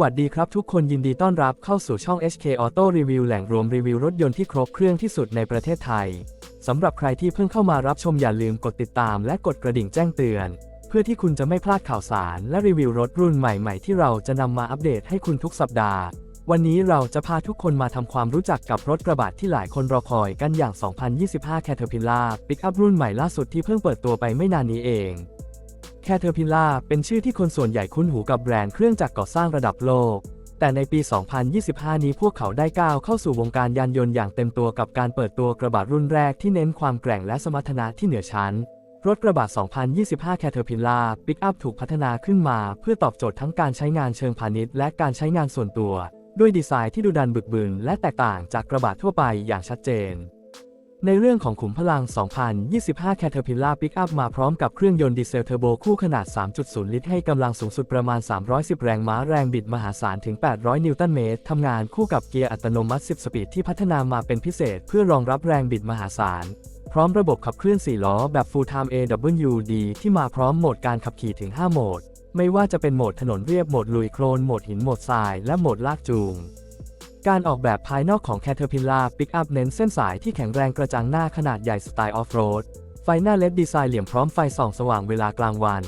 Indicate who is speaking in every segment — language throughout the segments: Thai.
Speaker 1: วัสดีครับทุกคนยินดีต้อนรับเข้าสู่ช่อง HK Auto Review แหล่งรวมรีวิวรถยนต์ที่ครบเครื่องที่สุดในประเทศไทย สำหรับใครที่เพิ่งเข้ามารับชมอย่าลืมกดติดตามและกดกระดิ่งแจ้งเตือน เพื่อที่คุณจะไม่พลาดข่าวสารและรีวิวรถรุ่นใหม่ๆ ที่เราจะนำมาอัปเดตให้คุณทุกสัปดาห์ วันนี้เราจะพาทุกคนมาทำความรู้จักกับรถกระบะที่หลายคนรอคอยกันอย่าง 2025 Caterpillar Pickup รุ่นใหม่ล่าสุดที่เพิ่งเปิดตัวไปไม่นานนี้เอง Caterpillar เป็นชื่อที่คนส่วนใหญ่คุ้นหูกับแบรนด์เครื่องจักรก่อสร้างระดับโลก แต่ในปี 2025 นี้พวกเขาได้ก้าวเข้าสู่วงการยานยนต์อย่างเต็มตัวกับการเปิดตัวกระบะรุ่นแรกที่เน้นความแกร่งและสมรรถนะที่เหนือชั้น รถกระบะ 2025 Caterpillar Pickup ถูกพัฒนาขึ้นมา เพื่อตอบโจทย์ทั้งการใช้งานเชิงพาณิชย์และการใช้งานส่วนตัว ด้วยดีไซน์ที่ดูดันบึกบึนและแตกต่างจากกระบะทั่วไปอย่างชัดเจน ในเรื่องของขุมพลัง 2025 Caterpillar Pickup มาพร้อมกับเครื่องยนต์ดีเซลเทอร์โบคู่ขนาด 3.0 ลิตร ให้กำลังสูงสุดประมาณ 310 แรงม้าแรงบิดมหาศาลถึง 800 นิวตันเมตร ทำงานคู่กับเกียร์อัตโนมัติ 10 สปีดที่พัฒนามาเป็นพิเศษเพื่อรองรับแรงบิดมหาศาล พร้อมระบบขับเคลื่อน 4 ล้อแบบ Full Time AWD ที่มาพร้อมโหมดการขับขี่ถึง 5 โหมด ไม่ว่าจะเป็นโหมดถนนเรียบ โหมดลุยโคลน โหมดหิน โหมดทราย และโหมดลากจูง การออกแบบภายนอกของ Caterpillar Pickup เน้นเส้นสายที่แข็งแรงกระจังหน้าขนาดใหญ่สไตล์ออฟโรด ไฟหน้าเล็ดดีไซน์เหลี่ยมพร้อมไฟส่องสว่างเวลากลางวัน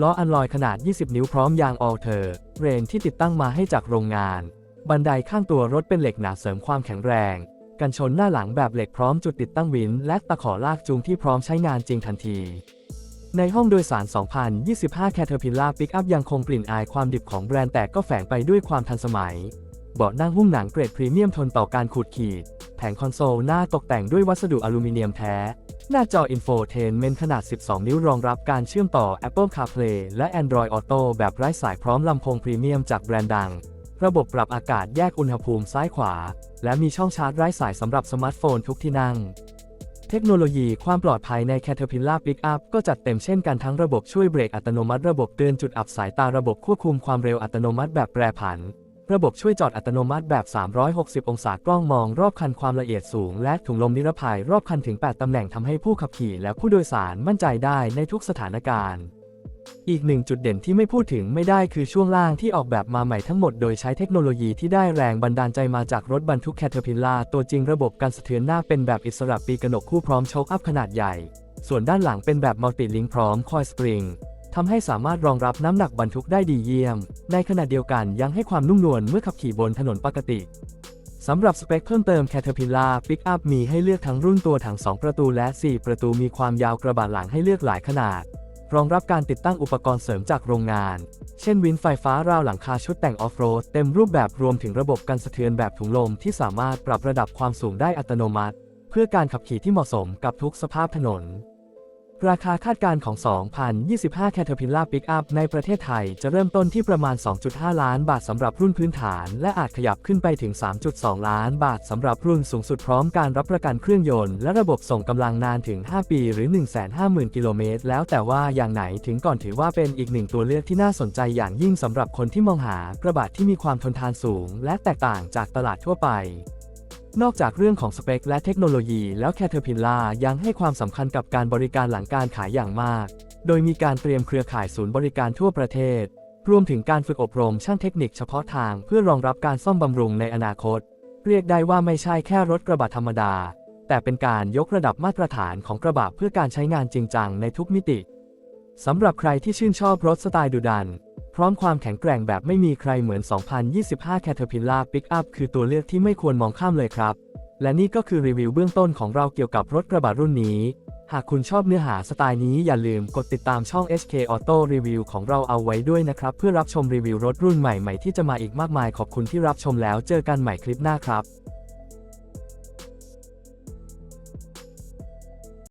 Speaker 1: ล้ออันลอยขนาด 20 นิ้วพร้อมยางออลเทอร์ เรนที่ติดตั้งมาให้จากโรงงาน บันไดข้างตัวรถเป็นเหล็กหนาเสริมความแข็งแรง กันชนหน้าหลังแบบเหล็กพร้อมจุดติดตั้งวิน และตะขอลากจูงที่พร้อมใช้งานจริงทันที ในห้องโดยสาร 2025 Caterpillar Pickup ยังคงกลิ่นอายความดิบของแบรนด์แต่ก็แฝงไปด้วยความทันสมัย เบาะนั่งหุ้มหนังเกรดพรีเมียมทนต่อการขูดขีด แผงคอนโซลหน้าตกแต่งด้วยวัสดุอลูมิเนียมแท้ หน้าจอ Infotainment ขนาด 12 นิ้วรองรับการเชื่อมต่อ Apple CarPlay และ Android Auto แบบไร้สายพร้อมลำโพงพรีเมียมจากแบรนด์ดัง ระบบปรับอากาศแยกอุณหภูมิซ้ายขวา และมีช่องชาร์จไร้สายสำหรับสมาร์ทโฟนทุกที่นั่งเทคโนโลยีความปลอดภัยใน Caterpillar Pickup ก็จัดเต็มเช่นกันทั้งระบบช่วยเบรกอัตโนมัติระบบเตือนจุดอับสายตาระบบควบคุมความเร็วอัตโนมัติแบบแปรผัน ระบบช่วยจอดอัตโนมัติแบบ 360 องศากล้องมองรอบคันความละเอียดสูง และถุงลมนิรภัยรอบคันถึง 8 ตำแหน่งทำให้ผู้ขับขี่และผู้โดยสารมั่นใจได้ในทุกสถานการณ์ อีกหนึ่งจุดเด่นที่ไม่พูดถึงไม่ได้คือช่วงล่างที่ออกแบบมาใหม่ทั้งหมดโดยใช้เทคโนโลยีที่ได้แรงบันดาลใจมาจากรถบรรทุก Caterpillar ตัวจริงระบบการสะเทือนหน้าเป็นแบบอิสระปีกระหนกคู่พร้อมโชคอัพขนาดใหญ่ ส่วนด้านหลังเป็นแบบมัลติลิงพร้อมคอยสปริง ทำให้สามารถรองรับน้ำหนักบรรทุกได้ดีเยี่ยม ในขณะเดียวกันยังให้ความนุ่มนวลเมื่อขับขี่บนถนนปกติสำหรับสเปคเพิ่มเติม Caterpillar Pickup มีให้เลือกทั้งรุ่นตัวถัง 2 ประตูและ 4 ประตูมีความยาวกระบะหลังให้เลือกหลายขนาด รองรับการติดตั้งอุปกรณ์เสริมจากโรงงาน เช่นวินไฟฟ้าราวหลังคาชุดแต่งออฟโรดเต็มรูปแบบรวมถึงระบบกันสะเทือนแบบถุงลมที่สามารถปรับระดับความสูงได้อัตโนมัติ เพื่อการขับขี่ที่เหมาะสมกับทุกสภาพถนน ราคาคาดการณ์ของ 2025 Caterpillar Pickup ในประเทศไทยจะเริ่มต้นที่ประมาณ 2.5 ล้านบาทสำหรับรุ่นพื้นฐาน และอาจขยับขึ้นไปถึง 3.2 ล้านบาทสำหรับรุ่นสูงสุดพร้อมการรับประกันเครื่องยนต์และระบบส่งกำลังนานถึง 5 ปีหรือ 150,000 กิโลเมตร แล้วแต่ว่าอย่างไหนถึงก่อนถือว่าเป็นอีกหนึ่งตัวเลือกที่น่าสนใจอย่างยิ่งสำหรับคนที่มองหากระบะที่มีความทนทานสูง และแตกต่างจากตลาดทั่วไป นอกจากเรื่องของสเปคและเทคโนโลยีแล้ว Caterpillar ยังให้ความสำคัญกับการบริการหลังการขายอย่างมาก โดยมีการเตรียมเครือข่ายศูนย์บริการทั่วประเทศ รวมถึงการฝึกอบรมช่างเทคนิคเฉพาะทางเพื่อรองรับการซ่อมบำรุงในอนาคต เรียกได้ว่าไม่ใช่แค่รถกระบะธรรมดา แต่เป็นการยกระดับมาตรฐานของกระบะเพื่อการใช้งานจริงจังในทุกมิติสำหรับใครที่ชื่นชอบรถสไตล์ดุดัน ร้อมความแข็งแกร่งแบบไม่มีใครเหมือน 2025 Caterpillar Pickup คือตัวเลือกที่ไม่ควรมองข้ามเลยครับ และนี่ก็คือรีวิวเบื้องต้นของเราเกี่ยวกับรถกระบะรุ่นนี้ หากคุณชอบเนื้อหาสไตล์นี้อย่าลืมกดติดตามช่อง HK Auto Review ของเราเอาไว้ด้วยนะครับ เพื่อรับชมรีวิวรถรุ่นใหม่ๆที่จะมาอีกมากมายขอบคุณที่รับชมแล้วเจอกันใหม่คลิปหน้าครับ